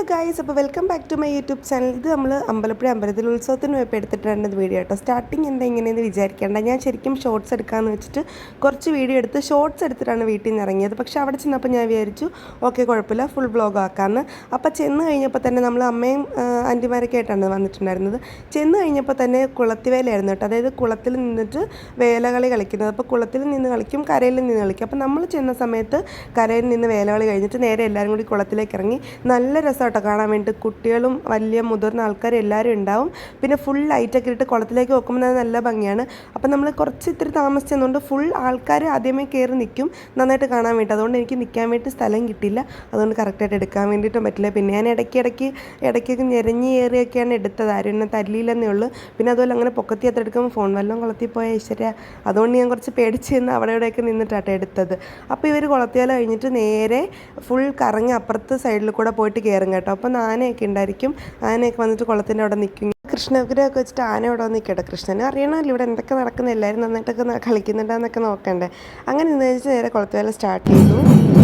Hello guys അപ്പോൾ welcome back to my YouTube channel ഇത് നമ്മൾ അമ്പലപ്പുഴ അമ്പലത്തിൽ ഉത്സവത്തിന് പോയപ്പോൾ എടുത്തിട്ടുണ്ട് വീഡിയോ കേട്ടോ സ്റ്റാർട്ടിങ് എന്താ ഇങ്ങനെയെന്ന് വിചാരിക്കേണ്ട. ഞാൻ ശരിക്കും ഷോർട്സ് എടുക്കാമെന്ന് വെച്ചിട്ട് കുറച്ച് വീഡിയോ എടുത്ത് ഷോർട്സ് എടുത്തിട്ടാണ് വീട്ടിൽ നിന്ന് ഇറങ്ങിയത്. പക്ഷേ അവിടെ ചെന്നപ്പോൾ ഞാൻ വിചാരിച്ചു ഓക്കെ കുഴപ്പമില്ല. ഫുൾ വ്ളോഗ് ആക്കാമെന്ന് അപ്പോൾ ചെന്ന് കഴിഞ്ഞപ്പോൾ തന്നെ നമ്മൾ അമ്മയും ആന്റിമാരൊക്കെ ആയിട്ടാണ് വന്നിട്ടുണ്ടായിരുന്നത്. ചെന്ന് കഴിഞ്ഞപ്പോൾ തന്നെ കുളത്തിവേലയായിരുന്നു കേട്ടോ. അതായത് കുളത്തിൽ നിന്നിട്ട് വേലകളി കളിക്കുന്നത്. അപ്പോൾ കുളത്തിൽ നിന്ന് കളിക്കും കരയിൽ നിന്ന് കളിക്കും. അപ്പോൾ നമ്മൾ ചെന്ന സമയത്ത് കരയിൽ നിന്ന് വേലകളി കഴിഞ്ഞിട്ട് നേരെ എല്ലാവരും കൂടി കുളത്തിലേക്ക് ഇറങ്ങി. നല്ല രസമാട്ടോ കാണാൻ വേണ്ടി കുട്ടികളും വലിയ മുതിർന്ന ആൾക്കാരും എല്ലാവരും ഉണ്ടാവും. പിന്നെ ഫുൾ ലൈറ്റൊക്കെ ഇട്ട് കുളത്തിലേക്ക് നോക്കുമ്പോൾ അത് നല്ല ഭംഗിയാണ്. അപ്പോൾ നമ്മൾ കുറച്ച് ഇത്തിരി താമസിച്ചതുകൊണ്ട് ഫുൾ ആൾക്കാർ ആദ്യമേ കയറി നിൽക്കും. നന്നായിട്ട് കാണാൻ വേണ്ടി അതുകൊണ്ട് എനിക്ക് നിൽക്കാൻ വേണ്ടി സ്ഥലം കിട്ടില്ല അതുകൊണ്ട് കറക്റ്റായിട്ട് എടുക്കാൻ വേണ്ടിയിട്ടും പറ്റില്ല. പിന്നെ ഞാൻ ഇടയ്ക്ക് ഇടയ്ക്ക് ഇടയ്ക്കൊക്കെ ഞെരഞ്ഞ് കയറിയൊക്കെയാണ് എടുത്തത്. ആരും എന്നെ തല്ലിയില്ലെന്നേ ഉള്ളൂ. പിന്നെ അതുപോലെ അങ്ങനെ പൊക്കത്തി അത്ര എടുക്കുമ്പോൾ ഫോൺ വല്ലതും കുളത്തിൽ പോയ ഐശ്വര്യ. അതുകൊണ്ട് ഞാൻ കുറച്ച് പേടിച്ച് നിന്ന് അവിടെ ഇവിടെയൊക്കെ നിന്നിട്ടാട്ടോ എടുത്തത്. അപ്പോൾ ഇവർ കുളത്തിയാല കഴിഞ്ഞിട്ട് നേരെ ഫുൾ കറങ്ങി അപ്പുറത്ത് സൈഡിൽ കൂടെ പോയിട്ട് കയറും കേട്ടോ. അപ്പോൾ ആനയൊക്കെ ഉണ്ടായിരിക്കും. ആനയൊക്കെ വന്നിട്ട് കുളത്തിന്റെ അവിടെ നിൽക്കും. കൃഷ്ണവിഗ്രഹമൊക്കെ വെച്ചിട്ട് ആന ഇവിടെ വന്ന് നിൽക്കട്ടെ. കൃഷ്ണന് അറിയണമല്ലോ ഇവിടെ എന്തൊക്കെ നടക്കുന്ന എല്ലാവരും നന്നായിട്ടൊക്കെ കളിക്കുന്നുണ്ടോ കളിക്കുന്നുണ്ടെന്നൊക്കെ നോക്കണ്ടേ. അങ്ങനെ നിന്ന് വെച്ച് നേരെ കുളത്തുവേല സ്റ്റാർട്ട് ചെയ്തു.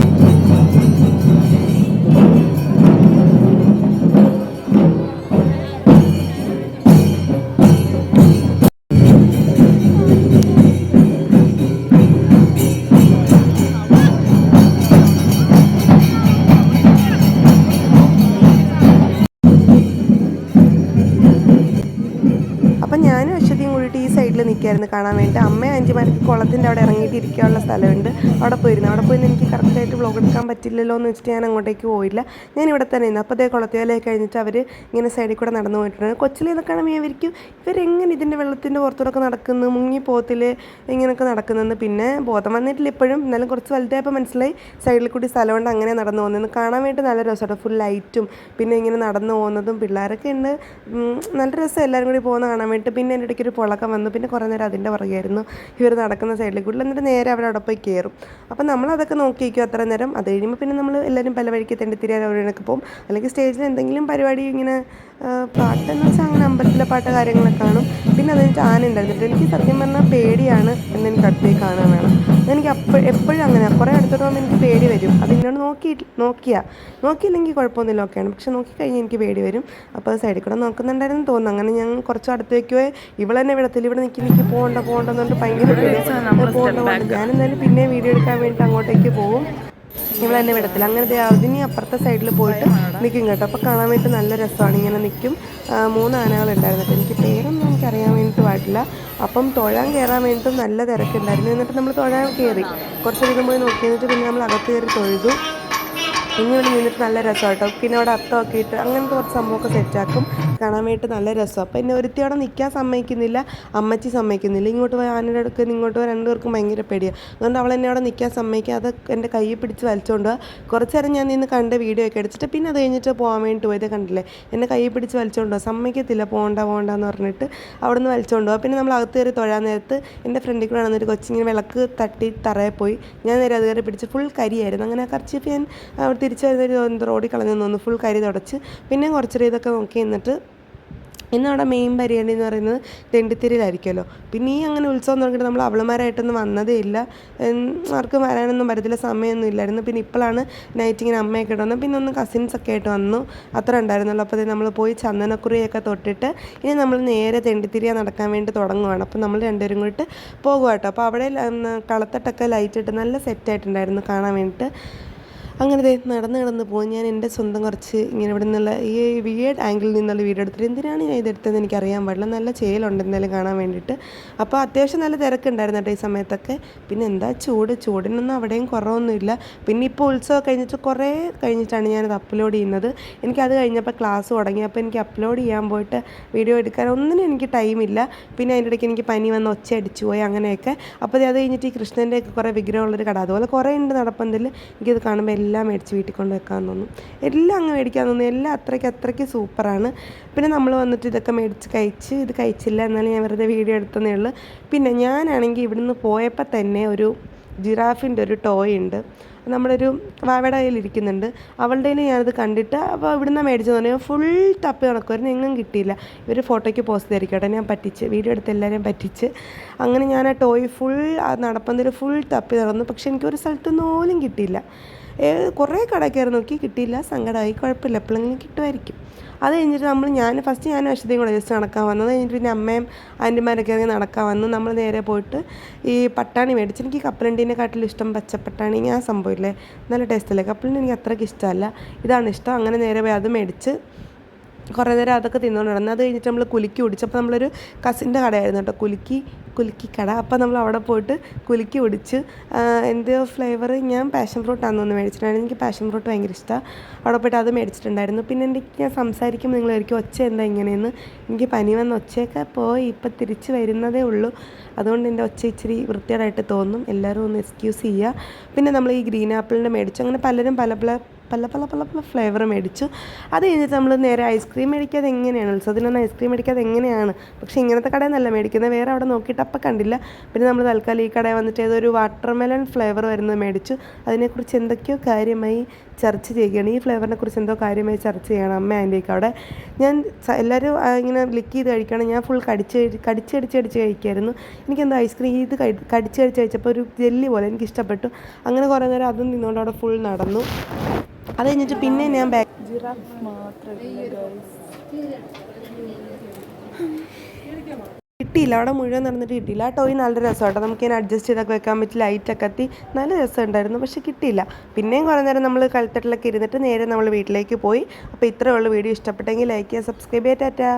ഈ കാണാൻ വേണ്ടി അമ്മയും അഞ്ചുമാർക്ക് കുളത്തിന്റെ അവിടെ ഇറങ്ങിയിട്ട് ഇരിക്കാനുള്ള സ്ഥലമുണ്ട്. അവിടെ പോയിരുന്നു. അവിടെ പോയി എനിക്ക് കറക്റ്റായിട്ട് വ്ളോഗ് എടുക്കാൻ പറ്റില്ലല്ലോ എന്ന് വെച്ചിട്ട് ഞാൻ അങ്ങോട്ടേക്ക് പോയില്ല. ഞാൻ ഇവിടെ തന്നെ ഇരുന്നു. അപ്പോൾ അതേ കുളത്തിലേക്ക് കഴിഞ്ഞിട്ട് അവർ ഇങ്ങനെ സൈഡിൽ കൂടെ നടന്നു പോയിട്ടുണ്ട്. കൊച്ചിലെ ഇതൊക്കെ ഞാൻ വിരിക്കും ഇവരെങ്ങനെ ഇതിന്റെ വെള്ളത്തിന്റെ പുറത്തൂടെ നടക്കുന്നു മുങ്ങി പോത്തിൽ ഇങ്ങനെയൊക്കെ നടക്കുന്നതെന്ന് പിന്നെ ബോധം വന്നിട്ടില്ല ഇപ്പോഴും. എന്നാലും കുറച്ച് വലുതായപ്പോൾ മനസ്സിലായി സൈഡിൽ കൂടി സ്ഥലമുണ്ട് അങ്ങനെ നടന്നു പോകുന്നത് കാണാൻ വേണ്ടി നല്ല രസമാണ് ഫുൾ ലൈറ്റും പിന്നെ ഇങ്ങനെ നടന്നു പോകുന്നതും പിള്ളേരൊക്കെ ഉണ്ട്. നല്ല രസം എല്ലാവരും കൂടി പോകുന്ന കാണാൻ വേണ്ടിയിട്ട്. പിന്നെ എന്റെ ഇടയ്ക്ക് ഒരു പുളക്കം വന്നു. പിന്നെ കുറേ നേരം അതിന്റെ പുറകെയായിരുന്നു ഇവർ നടക്കുന്ന സൈഡിൽ കൂടി എന്നിട്ട് നേരെ അവർ അവിടെ പോയി കയറും അപ്പം നമ്മളതൊക്കെ നോക്കിയിരിക്കും അത്ര നേരം. അത് കഴിയുമ്പോൾ പിന്നെ നമ്മൾ എല്ലാവരും പല വഴിക്ക് തെണ്ടിത്തിരിയാൻ അവരുടെ പോകും. അല്ലെങ്കിൽ സ്റ്റേജിൽ എന്തെങ്കിലും പരിപാടി ഇങ്ങനെ ആ, പാട്ടെന്ന് വെച്ചാൽ അങ്ങനെ അമ്പലത്തിലെ പാട്ട് കാര്യങ്ങളൊക്കെ കാണും. പിന്നെ അത് കഴിഞ്ഞിട്ട് ആന ഉണ്ടായിരുന്നു എനിക്ക് സത്യം പറഞ്ഞാൽ പേടിയാണ് എന്ന് എനിക്ക് അടുത്തേക്ക് കാണാൻ വേണം. എനിക്ക് അപ്പോൾ എപ്പോഴും അങ്ങനെ കുറേ അടുത്തോട്ട് പോകുമ്പോൾ എനിക്ക് പേടി വരും. അത് എന്നോട് നോക്കി നോക്കിയാ. നോക്കിയില്ലെങ്കിൽ കുഴപ്പമൊന്നുമില്ല ഓക്കെയാണ് പക്ഷെ നോക്കിക്കഴിഞ്ഞാൽ എനിക്ക് പേടി വരും. അപ്പോൾ സൈഡിൽ കൂടെ നോക്കുന്നുണ്ടായിരുന്നു തോന്നുന്നു. അങ്ങനെ ഞാൻ കുറച്ച് അടുത്തേക്ക് പോയി. ഇവളെന്നെ വിടത്തിൽ ഇവിടെ നിൽക്കി നിൽക്കി പോകണ്ട പോകണ്ടെന്ന് പറഞ്ഞിട്ട് ഭയങ്കര പേടിയാണ് പോകണ്ട പോകണ്ട ഞാൻ എന്തായാലും പിന്നെ വീഡിയോ എടുക്കാൻ വേണ്ടിയിട്ട് അങ്ങോട്ടേക്ക് പോകും ഇവളെന്നെ വിടത്തില്ല. അങ്ങനെ അതിന് അപ്പുറത്തെ സൈഡിൽ പോയിട്ട് നിൽക്കും കേട്ടോ. അപ്പോൾ കാണാൻ വേണ്ടി നല്ല രസമാണ്. ഇങ്ങനെ നിൽക്കും മൂന്ന് ആനകളുണ്ടായിരുന്നു. എനിക്ക് പേരൊന്നും എനിക്ക് അറിയാൻ വേണ്ടിയിട്ട് പാടില്ല. അപ്പം തൊഴാൻ കയറാൻ വേണ്ടിയിട്ടും നല്ല തിരക്കുണ്ടായിരുന്നു. എന്നിട്ട് നമ്മൾ തൊഴാൻ കയറി കുറച്ച് അധികം പോയി നോക്കി എന്നിട്ട് പിന്നെ നമ്മൾ അകത്ത് കയറി തൊഴുതു. ഇനി ഇവിടെ നിന്നിട്ട് നല്ല രസം കേട്ടോ. പിന്നെ അവിടെ അത്തമൊക്കെ ഇട്ട് അങ്ങനത്തെ കുറച്ച് സംഭവമൊക്കെ സെറ്റാക്കും കാണാൻ വേണ്ടിയിട്ട് നല്ല രസം അപ്പോൾ എന്നെ ഒരുത്തി അവിടെ നിൽക്കാൻ സമ്മതിക്കുന്നില്ല. അമ്മച്ചി സമ്മതിക്കുന്നില്ല. ഇങ്ങോട്ട് പോയി ആനയുടെ അടുക്ക് ഇങ്ങോട്ട് പോയി രണ്ടുപേർക്കും ഭയങ്കര പേടിയാണ് അതുകൊണ്ട് അവൾ എന്നെ അവിടെ നിൽക്കാൻ സമ്മതിക്കാതെ എന്റെ കൈ പിടിച്ച് വലിച്ചുകൊണ്ട്. കുറച്ച് നേരം ഞാൻ നിന്ന് കണ്ട വീഡിയോ ഒക്കെ എടുത്തിട്ട് പിന്നെ അത് കഴിഞ്ഞിട്ട് പോകാൻ വേണ്ടിയിട്ട് പോയത് കണ്ടില്ലേ? എന്നെ കൈ പിടിച്ച് വലിച്ചുകൊണ്ട്. സമ്മതിക്കത്തില്ല. പോകണ്ട പോകണ്ട എന്ന് പറഞ്ഞിട്ട് അവിടെ നിന്ന് വലിച്ചുകൊണ്ട് പോകാം പിന്നെ നമ്മൾ അകത്ത് കയറി തൊഴാൻ നേരത്ത് എന്റെ ഫ്രണ്ടിൽ കൂടെ വന്നൊരു കൊച്ചിങ്ങനെ വിളക്ക് തട്ടി തറയിൽ പോയി. ഞാൻ നേരെ അത് കയറി പിടിച്ച് ഫുൾ കരിയായിരുന്നു. അങ്ങനെ കർച്ചിപ്പ് ഞാൻ അവിടെ തിരിച്ച് വരുന്ന റോഡിൽ കളഞ്ഞു തോന്നുന്നു. ഫുൾ കരി തുടച്ച്. പിന്നെ കുറച്ചൊരു ഇതൊക്കെ നോക്കി നിന്നിട്ട് ഇന്ന് അവിടെ മെയിൻ പരിപാടി എന്ന് പറയുന്നത് തെണ്ടിത്തിരിയിലായിരിക്കുമല്ലോ. പിന്നെ ഈ അങ്ങനെ ഉത്സവം തുടങ്ങിയിട്ട് നമ്മൾ അവളുമാരായിട്ടൊന്നും വന്നതേ ഇല്ല. ആർക്കും വരാനൊന്നും പറ്റത്തില്ല. സമയമൊന്നും ഇല്ലായിരുന്നു. പിന്നെ ഇപ്പോഴാണ് നൈറ്റ് ഇങ്ങനെ അമ്മയൊക്കെ ഇട്ട് വന്നത് പിന്നെ ഒന്ന് കസിൻസ് ഒക്കെ ആയിട്ട് വന്നു. അത്ര ഉണ്ടായിരുന്നുള്ളൂ. അപ്പോൾ നമ്മൾ പോയി ചന്ദനക്കുറിയൊക്കെ തൊട്ടിട്ട് ഇനി നമ്മൾ നേരെ തെണ്ടിത്തിരിയ നടക്കാൻ വേണ്ടി തുടങ്ങുവാണ്. അപ്പോൾ നമ്മൾ രണ്ടുപേരും കൂടിയിട്ട് പോകുക കേട്ടോ. അപ്പോൾ അവിടെ കളത്തട്ടൊക്കെ ലൈറ്റ് ഇട്ട് നല്ല സെറ്റായിട്ടുണ്ടായിരുന്നു കാണാൻ വേണ്ടിയിട്ട്. അങ്ങനെ ദേ നടന്ന് നടന്ന് പോകും ഞാൻ എന്റെ സ്വന്തം കുറച്ച് ഇങ്ങനെ ഇവിടെ നിന്നുള്ള ഈ വിയേഡ് ആംഗിളിൽ നിന്നുള്ള വീഡിയോ എടുത്തിട്ട് എന്തിനാണ് ഞാൻ ഇതെടുത്തതെന്ന് എനിക്ക് അറിയാൻ പാടില്ല. നല്ല ചേലുണ്ട് എന്തായാലും കാണാൻ വേണ്ടിയിട്ട്. അപ്പോൾ അത്യാവശ്യം നല്ല തിരക്കുണ്ടായിരുന്നു കേട്ടോ ഈ സമയത്തൊക്കെ. പിന്നെ എന്താ ചൂട്? ചൂടിനൊന്നും അവിടെയും കുറവൊന്നുമില്ല. പിന്നെ ഇപ്പോൾ ഉത്സവം കഴിഞ്ഞിട്ട് കുറേ കഴിഞ്ഞിട്ടാണ് ഞാനത് അപ്ലോഡ് ചെയ്യുന്നത്. എനിക്കത് കഴിഞ്ഞപ്പോൾ ക്ലാസ് തുടങ്ങി. അപ്പോൾ എനിക്ക് അപ്ലോഡ് ചെയ്യാൻ പോയിട്ട് വീഡിയോ എടുക്കാൻ ഒന്നിനും എനിക്ക് ടൈമില്ല പിന്നെ അതിന്റെ ഇടയ്ക്ക് എനിക്ക് പനി വന്ന് ഒച്ച അടിച്ചു പോയി അങ്ങനെയൊക്കെ. അപ്പോൾ അത് കഴിഞ്ഞിട്ട് ഈ കൃഷ്ണന്റെയൊക്കെ കുറേ വിഗ്രഹമുള്ളൊരു കട. അതുപോലെ കുറേ ഉണ്ട് നടപ്പന്തിൽ എനിക്കത് കാണുമ്പോൾ എല്ലാം മേടിച്ച് വീട്ടിൽ കൊണ്ട് വെക്കാൻ തോന്നും. എല്ലാം അങ്ങ് മേടിക്കാൻ തോന്നും. എല്ലാം അത്രയ്ക്ക് അത്രയ്ക്ക് സൂപ്പറാണ്. പിന്നെ നമ്മൾ വന്നിട്ട് ഇതൊക്കെ മേടിച്ച് കഴിച്ച് ഇത് കഴിച്ചില്ല എന്നാലും ഞാൻ വെറുതെ വീഡിയോ എടുത്തതേ ഉള്ളൂ. പിന്നെ ഞാനാണെങ്കിൽ ഇവിടുന്ന് പോയപ്പോൾ തന്നെ ഒരു ജിറാഫിന്റെ ഒരു ടോയ് ഉണ്ട്. നമ്മളൊരു കയ്യിൽ ഇരിക്കുന്നുണ്ട്. അവളുടെ കയ്യിൽ ഞാനത് കണ്ടിട്ട് അപ്പോൾ ഇവിടുന്ന് മേടിച്ചു തോന്നിയാൽ ഫുൾ തപ്പി നടക്കുമായിരുന്നു എങ്ങും കിട്ടിയില്ല. ഇവർ ഫോട്ടോയ്ക്ക് പോസ്റ്റ് തരിക്കട്ടെ ഞാൻ പറ്റിച്ച് വീഡിയോ എടുത്ത് എല്ലാവരെയും പറ്റിച്ച് അങ്ങനെ ഞാൻ ആ ടോയ് ഫുൾ ആ നടപ്പന്തിൽ ഫുൾ തപ്പി നടന്നു. പക്ഷെ എനിക്കൊരു സ്ഥലത്തൊന്നും പോലും കിട്ടിയില്ല. കുറേ കട കയറി നോക്കി കിട്ടിയില്ല സങ്കടമായി കുഴപ്പമില്ല എപ്പോഴെങ്കിലും കിട്ടുമായിരിക്കും. അത് കഴിഞ്ഞിട്ട് നമ്മൾ ഞാൻ ഫസ്റ്റ് ഞാൻ അശ്വതിയും കൂടെ ജസ്റ്റ് നടക്കാൻ വന്നത് കഴിഞ്ഞിട്ട് പിന്നെ അമ്മയും ആന്റിമാരൊക്കെ ഇറങ്ങി നടക്കാൻ വന്നു. നമ്മൾ നേരെ പോയിട്ട് ഈ പട്ടാണി മേടിച്ച് എനിക്ക് കപ്പലണ്ടീനെക്കാട്ടിലും ഇഷ്ടം പച്ചപ്പട്ടാണി ആ സംഭവമില്ലേ നല്ല ടേസ്റ്റല്ലേ കപ്പലണ്ടി എനിക്ക് അത്രയ്ക്ക് ഇഷ്ടമല്ല. ഇതാണ് ഇഷ്ടം. അങ്ങനെ നേരെ പോയി അത് മേടിച്ച് കുറേ നേരം അതൊക്കെ തിന്നുകൊണ്ട് നടന്നു. അത് കഴിഞ്ഞിട്ട് നമ്മൾ കുലുക്കി കുടിച്ചപ്പോൾ നമ്മളൊരു കസിന്റെ കടയായിരുന്നു കേട്ടോ. കുലുക്കി കുലുക്കി കട. അപ്പോൾ നമ്മൾ അവിടെ പോയിട്ട് കുലുക്കി ഒടിച്ച് എന്ത് ഫ്ലേവർ ഞാൻ പാഷൻ ഫ്രൂട്ടാണെന്ന് ഒന്ന് മേടിച്ചിട്ടുണ്ടായിരുന്നു എനിക്ക് പാഷൻ ഫ്രൂട്ട് ഭയങ്കര ഇഷ്ടമാണ് അവിടെ പോയിട്ട് അത് മേടിച്ചിട്ടുണ്ടായിരുന്നു. പിന്നെ എന്റെ ഞാൻ സംസാരിക്കുമ്പോൾ നിങ്ങളായിരിക്കും ഒച്ച എന്താ ഇങ്ങനെയെന്ന്. എനിക്ക് പനി വന്ന ഒച്ചയൊക്കെ പോയി. ഇപ്പം തിരിച്ച് വരുന്നതേ ഉള്ളൂ. അതുകൊണ്ട് എന്റെ ഒച്ച ഇച്ചിരി വൃത്തിയായിട്ട് തോന്നും. എല്ലാവരും ഒന്ന് എക്സ്ക്യൂസ് ചെയ്യുക പിന്നെ നമ്മൾ ഈ ഗ്രീൻ ആപ്പിളിന്റെ മേടിച്ചു. അങ്ങനെ പലരും പല പല പല പല പല പല ഫ്ലേവർ മേടിച്ചു. അത് കഴിഞ്ഞിട്ട് നമ്മൾ നേരെ ഐസ്ക്രീം മേടിക്കാതെ എങ്ങനെയാണ്? ഉത്സവത്തിനൊന്നും ഐസ്ക്രീം മേടിക്കാതെ എങ്ങനെയാണ്? പക്ഷേ ഇങ്ങനത്തെ കടയിൽ നിന്നല്ല മേടിക്കുന്നത്. വേറെ അവിടെ നോക്കിയിട്ട് അപ്പം കണ്ടില്ല. പിന്നെ നമ്മൾ തൽക്കാലം ഈ കടയിൽ വന്നിട്ട് ഏതൊരു വാട്ടർമെലൺ ഫ്ലേവർ വരുന്നത് മേടിച്ചു. അതിനെക്കുറിച്ച് എന്തൊക്കെയോ കാര്യമായി ചർച്ച ചെയ്യുകയാണ്. ഈ ഫ്ലേവറിനെ കുറിച്ച് എന്തോ കാര്യമായി ചർച്ച ചെയ്യണം അമ്മ ആന്റിയൊക്കെ അവിടെ. ഞാൻ എല്ലാവരും ഇങ്ങനെ ലിക്ക് ചെയ്ത് കഴിക്കണം ഞാൻ ഫുൾ കടിച്ച് കടിച്ച് കടിച്ച് കടിച്ച് കഴിക്കായിരുന്നു എനിക്കെന്തോ ഐസ്ക്രീം ഇത് കടിച്ച് കടിച്ച് കഴിച്ചപ്പോൾ ഒരു ജെല്ലി പോലെ എനിക്ക് ഇഷ്ടപ്പെട്ടു അങ്ങനെ കുറേ നേരം അതും നിന്നുകൊണ്ട് അവിടെ ഫുൾ നടന്നു. അത് കഴിഞ്ഞിട്ട് പിന്നെ ഞാൻ ബാക്ക് കിട്ടിയില്ല. അവിടെ മുഴുവൻ നടന്നിട്ട് കിട്ടിയില്ല. ആ ടോയ് നല്ല രസമാട്ടോ നമുക്ക് ഇതിനെ അഡ്ജസ്റ്റ് ചെയ്തൊക്കെ വെക്കാൻ പറ്റി ലൈറ്റൊക്കെ കത്തി നല്ല രസമുണ്ടായിരുന്നു. പക്ഷേ കിട്ടിയില്ല. പിന്നെയും കുറേ നേരം നമ്മൾ കളിത്തട്ടിലൊക്കെ ഇരുന്നിട്ട് നേരെ നമ്മൾ വീട്ടിലേക്ക് പോയി. അപ്പോൾ ഇത്രയേ ഉള്ളൂ. വീഡിയോ ഇഷ്ടപ്പെട്ടെങ്കിൽ ലൈക്ക് ചെയ്യുക സബ്സ്ക്രൈബ് ചെയ്യാം ടാറ്റാ.